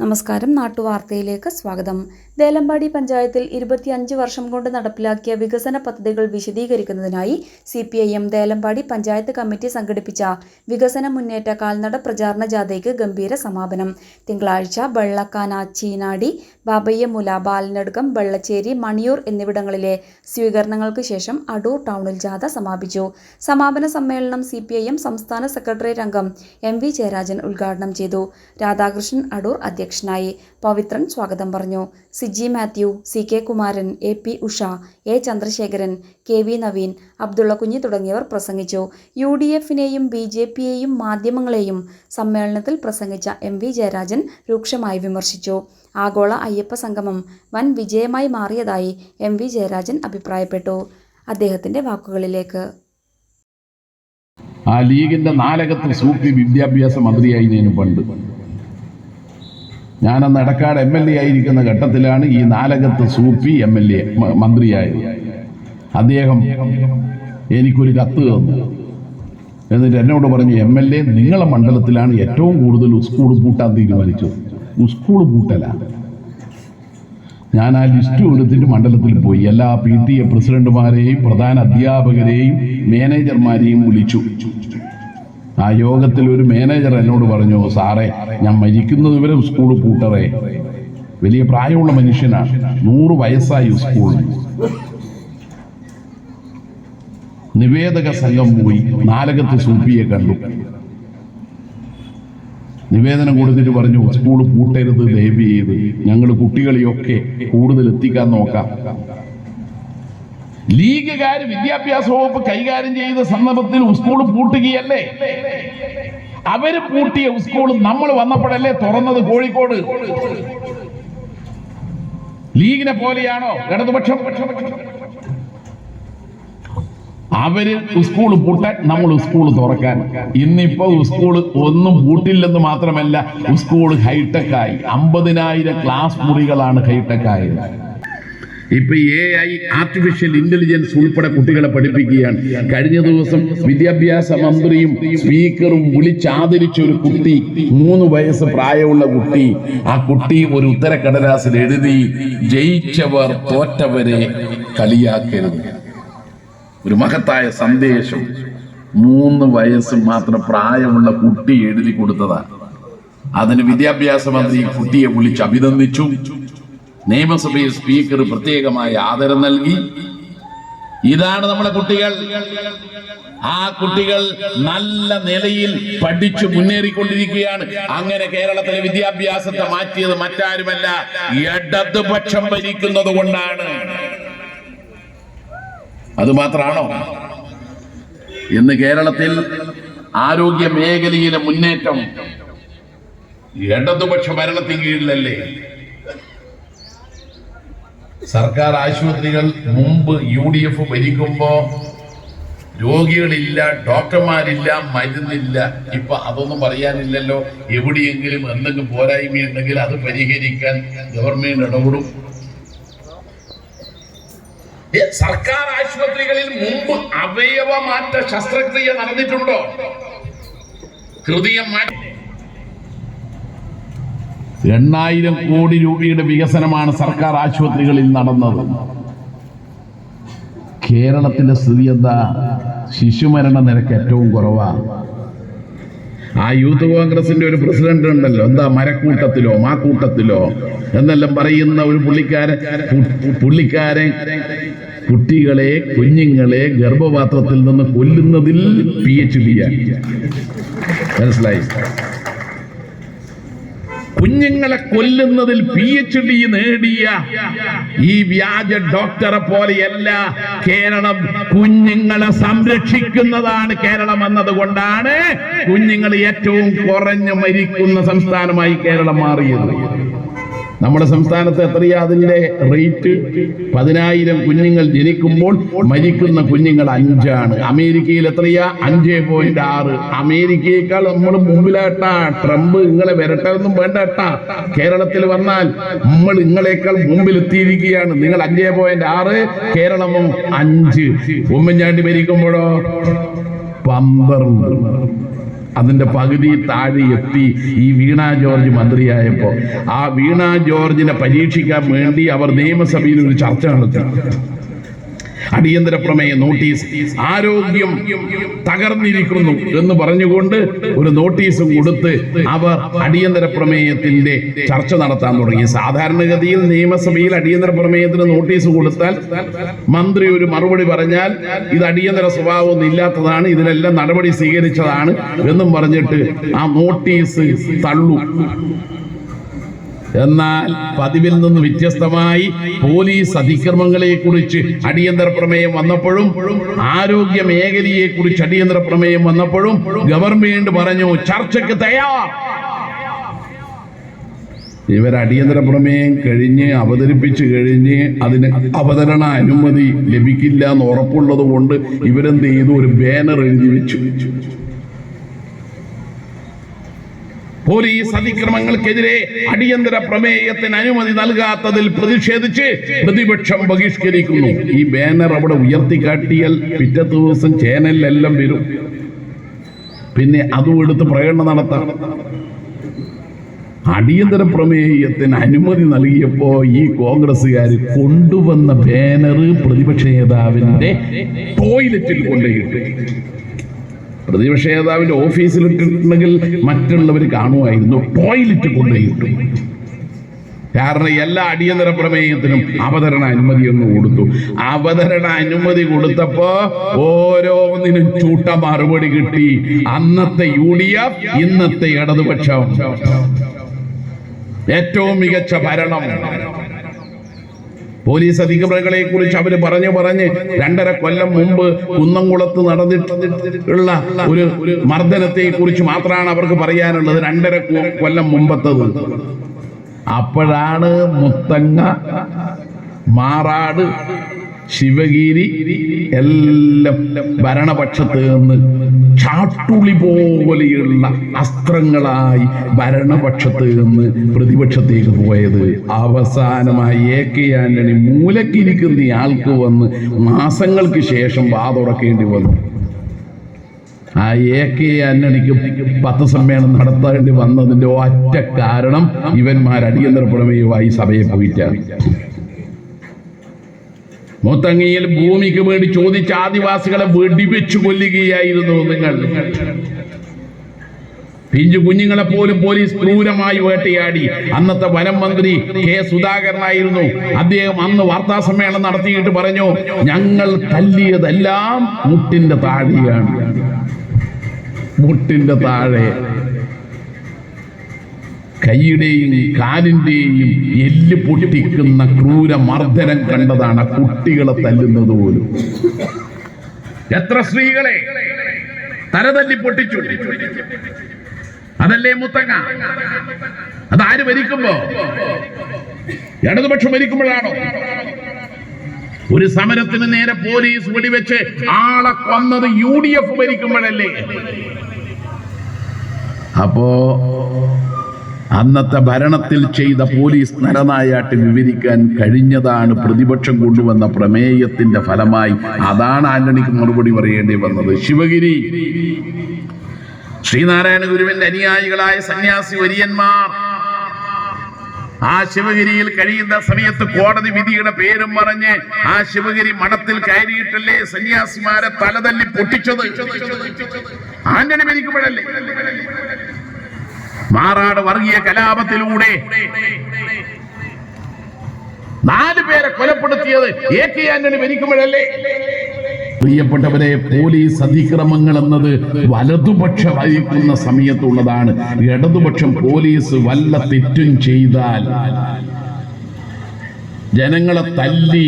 നമസ്കാരം. നാട്ടുവാർത്തയിലേക്ക് സ്വാഗതം. ദേലമ്പാടി പഞ്ചായത്തിൽ ഇരുപത്തിയഞ്ച് വർഷം കൊണ്ട് നടപ്പിലാക്കിയ വികസന പദ്ധതികൾ വിശദീകരിക്കുന്നതിനായി C P I M Delampady panchayat committee സംഘടിപ്പിച്ച വികസന മുന്നേറ്റ കാൽനട പ്രചാരണ ജാഥയ്ക്ക് ഗംഭീര സമാപനം. തിങ്കളാഴ്ച വെള്ളക്കാന ചീനാടി ബാബയ്യമുല ബാലനടുക്കം വെള്ളച്ചേരി മണിയൂർ എന്നിവിടങ്ങളിലെ സ്വീകരണങ്ങൾക്ക് ശേഷം അടൂർ ടൗണിൽ ജാഥ സമാപിച്ചു. സമാപന സമ്മേളനം സി പി ഐ എം സംസ്ഥാന സെക്രട്ടേറിയറ്റ് അംഗം എം വി ജയരാജൻ ഉദ്ഘാടനം ചെയ്തു. രാധാകൃഷ്ണൻ അടൂർ അധ്യക്ഷനായി. പവിത്രൻ സ്വാഗതം പറഞ്ഞു. Siji Mathew C K Kumaran A P Usha A Chandrasekharan K V Naveen Abdulla Kunhi തുടങ്ങിയവർ പ്രസംഗിച്ചു. യു ഡി എഫിനെയും ബി ജെ പിയെയും മാധ്യമങ്ങളെയും സമ്മേളനത്തിൽ പ്രസംഗിച്ച എം വി ജയരാജൻ രൂക്ഷമായി വിമർശിച്ചു. ആഗോള അയ്യപ്പ സംഗമം വൻ വിജയമായി മാറിയതായി എം വി ജയരാജൻ അഭിപ്രായപ്പെട്ടു. അദ്ദേഹത്തിന്റെ വാക്കുകളിലേക്ക്. ആ ലീഗിന്റെ നാലകത്ത് സൂപ്പി വിദ്യാഭ്യാസ മന്ത്രിയായി ഞാൻ പണ്ട്. ഞാനന്ന് എടക്കാട് എം എൽ എ ആയിരിക്കുന്ന ഘട്ടത്തിലാണ് ഈ Nalakath Soopy M L A മന്ത്രിയായത്. അദ്ദേഹം എനിക്കൊരു കത്ത് തന്നു. എന്നിട്ട് എന്നോട് പറഞ്ഞു എം എൽ എ നിങ്ങളെ മണ്ഡലത്തിലാണ് ഏറ്റവും കൂടുതൽ സ്കൂൾ പൂട്ടാൻ തീരുമാനിച്ചത്. സ്കൂൾ പൂട്ടല. ഞാൻ ആ ലിസ്റ്റ് എടുത്തിട്ട് മണ്ഡലത്തിൽ പോയി. എല്ലാ പി ടി എ പ്രസിഡന്റുമാരെയും പ്രധാന അധ്യാപകരെയും മാനേജർമാരെയും വിളിച്ചു. ആ യോഗത്തിൽ ഒരു മാനേജർ എന്നോട് പറഞ്ഞു സാറേ ഞാൻ മരിക്കുന്നത് വരെ സ്കൂൾ പൂട്ടറേ. വലിയ പ്രായമുള്ള മനുഷ്യനാണ് നൂറ് വയസ്സായി സ്കൂളിൽ നിവേദക സംഘം പോയി നാലകത്ത് സൂപ്പിയെ കണ്ടു. നിവേദനം കൊടുത്തിട്ട് പറഞ്ഞു സ്കൂൾ പൂട്ടരുത് ദയവ് ചെയ്ത്. ഞങ്ങൾ കുട്ടികളെയൊക്കെ കൂടുതൽ എത്തിക്കാൻ നോക്കാം. ലീഗുകാർ വിദ്യാഭ്യാസ വകുപ്പ് കൈകാര്യം ചെയ്ത സന്ദർഭത്തിൽ സ്കൂൾ പൂട്ടുകയല്ലേ? അവർ പൂട്ടിയ സ്കൂൾ നമ്മൾ വന്നപ്പോഴല്ലേ തുറന്നത് കോഴിക്കോട്? ലീഗിനെ പോലെയാണോ? ഇടതുപക്ഷം? അവർ സ്കൂൾ പൂട്ടാൻ നമ്മൾ സ്കൂൾ തുറക്കാൻ. ഇന്നിപ്പോ സ്കൂൾ ഒന്നും പൂട്ടില്ലെന്ന് മാത്രമല്ല സ്കൂൾ ഹൈടെക് ആയി അമ്പതിനായിരം ക്ലാസ് മുറികളാണ് ഹൈടെക് ആയത് ഇപ്പൊ എ ഐ ആർട്ടിഫിഷ്യൽ ഇന്റലിജൻസ് ഉൾപ്പെടെ കുട്ടികളെ പഠിപ്പിക്കുകയാണ്. കഴിഞ്ഞ ദിവസം വിദ്യാഭ്യാസ മന്ത്രിയും സ്പീക്കറും വിളിച്ചാദരിച്ച ഒരു കുട്ടി മൂന്ന് വയസ്സ് പ്രായമുള്ള കുട്ടി ആ കുട്ടി ഒരു ഉത്തരക്കടലാസിൽ എഴുതി ജയിച്ചവർ തോറ്റവരെ കളിയാക്കരുത്. ഒരു മഹത്തായ സന്ദേശം. മൂന്ന് വയസ്സ് മാത്രം പ്രായമുള്ള കുട്ടി എഴുതി കൊടുത്തതാണ്. അതിന് വിദ്യാഭ്യാസ മന്ത്രി കുട്ടിയെ വിളിച്ച് അഭിനന്ദിച്ചു. നിയമസഭയിൽ സ്പീക്കർ പ്രത്യേകമായ ആദരം നൽകി. ഇതാണ് നമ്മുടെ കുട്ടികൾ. ആ കുട്ടികൾ നല്ല നിലയിൽ പഠിച്ചു മുന്നേറിക്കൊണ്ടിരിക്കുകയാണ്. അങ്ങനെ കേരളത്തിലെ വിദ്യാഭ്യാസത്തെ മാറ്റിയത് മറ്റാരുമല്ല ഇടതുപക്ഷം ഭരിക്കുന്നത് കൊണ്ടാണ്. അത് മാത്രമാണോ? ഇന്ന് കേരളത്തിൽ ആരോഗ്യ മേഖലയിലെ മുന്നേറ്റം ഇടതുപക്ഷ ഭരണത്തിന് കീഴിലല്ലേ? സർക്കാർ ആശുപത്രികൾ മുമ്പ് യു ഡി എഫ് ഭരിക്കുമ്പോ രോഗികളില്ല ഡോക്ടർമാരില്ല മരുന്നില്ല. ഇപ്പൊ അതൊന്നും പറയാനില്ലല്ലോ. എവിടെയെങ്കിലും എന്തെങ്കിലും പോരായ്മയുണ്ടെങ്കിൽ അത് പരിഹരിക്കാൻ ഗവൺമെന്റ് ഇടപെടും. സർക്കാർ ആശുപത്രികളിൽ മുമ്പ് അവയവമാറ്റ ശസ്ത്രക്രിയ നടന്നിട്ടുണ്ടോ? ഹൃദയം മാറ്റി എണ്ണായിരം കോടി രൂപയുടെ വികസനമാണ് സർക്കാർ ആശുപത്രികളിൽ നടന്നത്. കേരളത്തിലെ സ്ഥിതി എന്താ? ശിശുമരണ നിരക്ക് ഏറ്റവും കുറവാണ് ആ യൂത്ത് കോൺഗ്രസിന്റെ ഒരു പ്രസിഡന്റ് ഉണ്ടല്ലോ. എന്താ മരക്കൂട്ടത്തിലോ മാക്കൂട്ടത്തിലോ എന്നെല്ലാം പറയുന്ന ഒരു പുള്ളിക്കാരൻ പുള്ളിക്കാരൻ കുട്ടികളെ കുഞ്ഞുങ്ങളെ ഗർഭപാത്രത്തിൽ നിന്ന് കൊല്ലുന്നതിൽ പി എച്ച് ഡി മനസ്സിലായി? കുഞ്ഞുങ്ങളെ കൊല്ലുന്നതിൽ പി എച്ച് ഡി നേടിയ ഈ വ്യാജ ഡോക്ടറെ പോലെയല്ല കേരളം കുഞ്ഞുങ്ങളെ സംരക്ഷിക്കുന്നതാണ് കേരളം എന്നതുകൊണ്ടാണ് കുഞ്ഞുങ്ങൾ ഏറ്റവും കുറഞ്ഞു മരിക്കുന്ന സംസ്ഥാനമായി കേരളം മാറിയത്. നമ്മുടെ സംസ്ഥാനത്ത് എത്രയാ അതിന്റെ റേറ്റ്? പതിനായിരം കുഞ്ഞുങ്ങൾ ജനിക്കുമ്പോൾ മരിക്കുന്ന കുഞ്ഞുങ്ങൾ അഞ്ചാണ്. അമേരിക്കയിൽ എത്രയാ? അഞ്ച് പോയിന്റ് ആറ്. അമേരിക്കയേക്കാൾ നമ്മൾ മുമ്പിലാട്ടാ. ട്രംപ് നിങ്ങളെ വരട്ടെന്നും വേണ്ടട്ടാ. കേരളത്തിൽ വന്നാൽ നമ്മൾ നിങ്ങളെക്കാൾ മുമ്പിൽ എത്തിയിരിക്കുകയാണ് നിങ്ങൾ അഞ്ച് പോയിന്റ് ആറ് കേരളവും അഞ്ച്. ഉമ്മൻചാണ്ടി മരിക്കുമ്പോഴോ പന്ത്രണ്ട്. അതിന്റെ പകുതി താഴെ എത്തി ഈ വീണ ജോർജ് മന്ത്രിയായപ്പോൾ ആ വീണ ജോർജിനെ പരീക്ഷിക്കാൻ വേണ്ടി അവർ നിയമസഭയിൽ ഒരു ചർച്ച നടത്തി. അടിയന്തര പ്രമേയ നോട്ടീസ് ആരോഗ്യം തകർന്നിരിക്കുന്നു എന്ന് പറഞ്ഞുകൊണ്ട് ഒരു നോട്ടീസ് കൊടുത്ത് അവർ അടിയന്തര പ്രമേയത്തിന്റെ ചർച്ച നടത്താൻ തുടങ്ങി. സാധാരണഗതിയിൽ നിയമസഭയിൽ അടിയന്തര പ്രമേയത്തിന് നോട്ടീസ് കൊടുത്താൽ മന്ത്രി ഒരു മറുപടി പറഞ്ഞാൽ ഇത് അടിയന്തര സ്വഭാവമൊന്നും ഇല്ലാത്തതാണ് ഇതിനെല്ലാം നടപടി സ്വീകരിച്ചതാണ് എന്നും പറഞ്ഞിട്ട് ആ നോട്ടീസ് തള്ളു. എന്നാൽ പതിവിൽ നിന്ന് വ്യത്യസ്തമായി പോലീസ് അതിക്രമങ്ങളെ കുറിച്ച് അടിയന്തര പ്രമേയം വന്നപ്പോഴും ആരോഗ്യ മേഖലയെ കുറിച്ച് അടിയന്തര പ്രമേയം വന്നപ്പോഴും ഗവൺമെന്റ് പറഞ്ഞു ചർച്ചയ്ക്ക് തയ്യാർ. ഇവർ അടിയന്തര പ്രമേയം കഴിഞ്ഞ് അവതരിപ്പിച്ചു കഴിഞ്ഞ് അതിന് അവതരണ അനുമതി ലഭിക്കില്ല എന്ന് ഉറപ്പുള്ളത് കൊണ്ട് ഇവരെന്ത് ചെയ്തു? ഒരു ബാനർ എഴുതി വെച്ചു. പോലീസ് അതിക്രമങ്ങൾക്കെതിരെ അടിയന്തര പ്രമേയത്തിന് അനുമതി നൽകാത്തതിൽ പ്രതിഷേധിച്ച് പ്രതിപക്ഷം ബഹിഷ്കരിക്കുന്നു. ഈ ബാനർ അവിടെ ഉയർത്തിക്കാട്ടിയാൽ പിറ്റത്തെ ദിവസം ചേനലിലെല്ലാം വരും. പിന്നെ അതും എടുത്ത് പ്രകടനം നടത്താം. അടിയന്തര പ്രമേയത്തിന് അനുമതി നൽകിയപ്പോ ഈ കോൺഗ്രസ്സുകാർ കൊണ്ടുവന്ന ബാനർ പ്രതിപക്ഷ നേതാവിന്റെ ടോയ്ലറ്റിൽ കൊണ്ടുപോയിട്ട്. പ്രതിപക്ഷ നേതാവിന്റെ ഓഫീസിൽ ഇട്ടിട്ടുണ്ടെങ്കിൽ മറ്റുള്ളവർ കാണുമായിരുന്നു. ടോയ്ലറ്റ് കൊണ്ടുപോയിട്ടു. കാരണം എല്ലാ അടിയന്തര പ്രമേയത്തിനും അവതരണ അനുമതി ഒന്ന് കൊടുത്തു. അവതരണ അനുമതി കൊടുത്തപ്പോ ഓരോന്നിനും ചൂട്ട മറുപടി കിട്ടി. അന്നത്തെ യു ഡി എഫ് ഇന്നത്തെ ഇടതുപക്ഷം. ഏറ്റവും മികച്ച ഭരണം. പോലീസ് അധികൃതകളെ കുറിച്ച് അവർ പറഞ്ഞു പറഞ്ഞ് രണ്ടര കൊല്ലം മുമ്പ് കുന്നംകുളത്ത് നടന്നിട്ടുള്ള ഒരു മർദ്ദനത്തെ കുറിച്ച് മാത്രമാണ് അവർക്ക് പറയാനുള്ളത്. രണ്ടര കൊല്ലം മുമ്പത്തത്. അപ്പോഴാണ് മുത്തങ്ങ മാറാട് ശിവഗിരി എല്ലാം ഭരണപക്ഷത്ത് നിന്ന് ചാട്ടുളി പോലെയുള്ള അസ്ത്രങ്ങളായി ഭരണപക്ഷത്ത് നിന്ന് പ്രതിപക്ഷത്തേക്ക് പോയത്. അവസാനമായി എ കെ ആന്റണി മൂലക്കിരിക്കുന്ന ആൾക്ക് വന്ന് മാസങ്ങൾക്ക് ശേഷം വാതുറക്കേണ്ടി വന്നു. ആ എ കെ ആന്റണിക്ക് പത്ത് സമ്മേളനം നടത്തേണ്ടി വന്നതിന്റെ ഒറ്റ കാരണം ഇവന്മാർ അടിയന്തര പ്രമേയമായി സഭയെ പോയിട്ടാണ്. മുത്തങ്ങയിൽ ഭൂമിക്ക് വേണ്ടി ചോദിച്ച ആദിവാസികളെ വെടിവെച്ചു കൊല്ലുകയായിരുന്നു നിങ്ങൾ. പിഞ്ചു കുഞ്ഞുങ്ങളെ പോലും പോലീസ് ക്രൂരമായി വേട്ടയാടി. അന്നത്തെ വനം മന്ത്രി കെ സുധാകരനായിരുന്നു. അദ്ദേഹം അന്ന് വാർത്താ സമ്മേളനം നടത്തിയിട്ട് പറഞ്ഞു ഞങ്ങൾ തല്ലിയതെല്ലാം മുട്ടിന്റെ താഴെയാണ്. മുട്ടിന്റെ താഴെ. കൈയുടെയും കാലിന്റെയും എല്ല് പൊട്ടിക്കുന്ന ക്രൂര മർദ്ദനം കണ്ടതാണ് കുട്ടികളെ തല്ലുന്നത് പോലും. എത്ര സ്ത്രീകളെ തലതല്ലി പൊട്ടിച്ചു. അതല്ലേ മുത്തങ്ങ? അതാര് ഭരിക്കുമ്പോ ഇടതുപക്ഷം ഭരിക്കുമ്പോഴാണോ ഒരു സമരത്തിന് നേരെ പോലീസ് വെടിവെച്ച് ആളെ കൊന്നത് യു ഡി എഫ് ഭരിക്കുമ്പോഴല്ലേ അപ്പോ അന്നത്തെ ഭരണത്തിൽ ചെയ്ത പോലീസ് നരനായാട്ട് വിവരിക്കാൻ കഴിഞ്ഞതാണ് പ്രതിപക്ഷം കൊണ്ടുവന്ന പ്രമേയത്തിന്റെ ഫലമായി. അതാണ് ആന്റണിക്ക് മറുപടി പറയേണ്ടി വന്നത്. ശിവഗിരി. ശ്രീനാരായണ ഗുരുവിന്റെ അനുയായികളായ സന്യാസി വര്യന്മാർ. ആ ശിവഗിരിയിൽ കഴിയുന്ന സമയത്ത് കോടതി വിധിയുടെ പേരും പറഞ്ഞ് ആ ശിവഗിരി മഠത്തിൽ കയറിയിട്ടല്ലേ സന്യാസിമാരെ തലതല്ലി പൊട്ടിച്ചത്? ആന്റണി ഭരിക്കുമ്പോഴല്ലേ മാറാട് വർഗീയ കലാപത്തിലൂടെ നാല് പേരെ കൊലപ്പെടുത്തിയത് എ കെ ആന്റണി ഭരിക്കുമ്പോഴല്ലേ? പ്രിയപ്പെട്ടവരെ പോലീസ് അതിക്രമങ്ങൾ എന്നത് വലതുപക്ഷ വഹിക്കുന്ന സമയത്തുള്ളതാണ്. ഇടതുപക്ഷം പോലീസ് വല്ല തെറ്റും ചെയ്താൽ ജനങ്ങളെ തല്ലി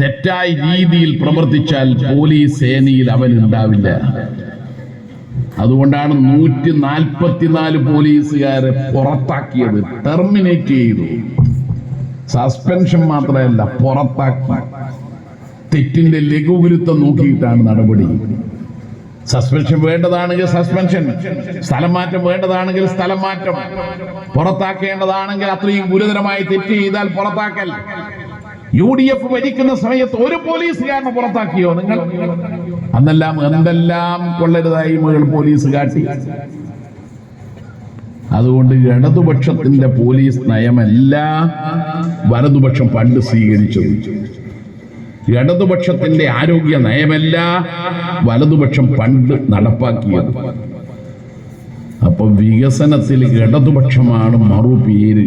തെറ്റായ രീതിയിൽ പ്രവർത്തിച്ചാൽ പോലീസ് സേനയിൽ അവൻ ഉണ്ടാവില്ല. അതുകൊണ്ടാണ് നൂറ്റി നാൽപ്പത്തിനാല് പോലീസുകാരെ പുറത്താക്കിയത്. ടെർമിനേറ്റ് ചെയ്തു. സസ്പെൻഷൻ മാത്രമല്ല പുറത്താക്കി. തെറ്റിന്റെ ലഘുഗുരുത്വം നോക്കിയിട്ടാണ് നടപടി. സസ്പെൻഷൻ വേണ്ടതാണെങ്കിൽ സസ്പെൻഷൻ സ്ഥലം മാറ്റം വേണ്ടതാണെങ്കിൽ സ്ഥലം മാറ്റം. പുറത്താക്കേണ്ടതാണെങ്കിൽ അത്രയും ഗുരുതരമായി തെറ്റ് ചെയ്താൽ പുറത്താക്കൽ. യു ഡി എഫ് ഭരിക്കുന്ന സമയത്ത് ഒരു പോലീസുകാരനെ പുറത്താക്കിയോ നിങ്ങൾ? അന്നെല്ലാം എന്തെല്ലാം കൊള്ളരുതായ്മകൾ പോലീസ് കാട്ടി. അതുകൊണ്ട് ഇടതുപക്ഷത്തിന്റെ പോലീസ് നയമല്ല വലതുപക്ഷം പണ്ട് സ്വീകരിച്ചത്. ഇടതുപക്ഷത്തിന്റെ ആരോഗ്യ നയമല്ല വലതുപക്ഷം പണ്ട് നടപ്പാക്കിയത്. അപ്പൊ വികസനത്തിൽ ഇടതുപക്ഷമാണ് മറുപേര്.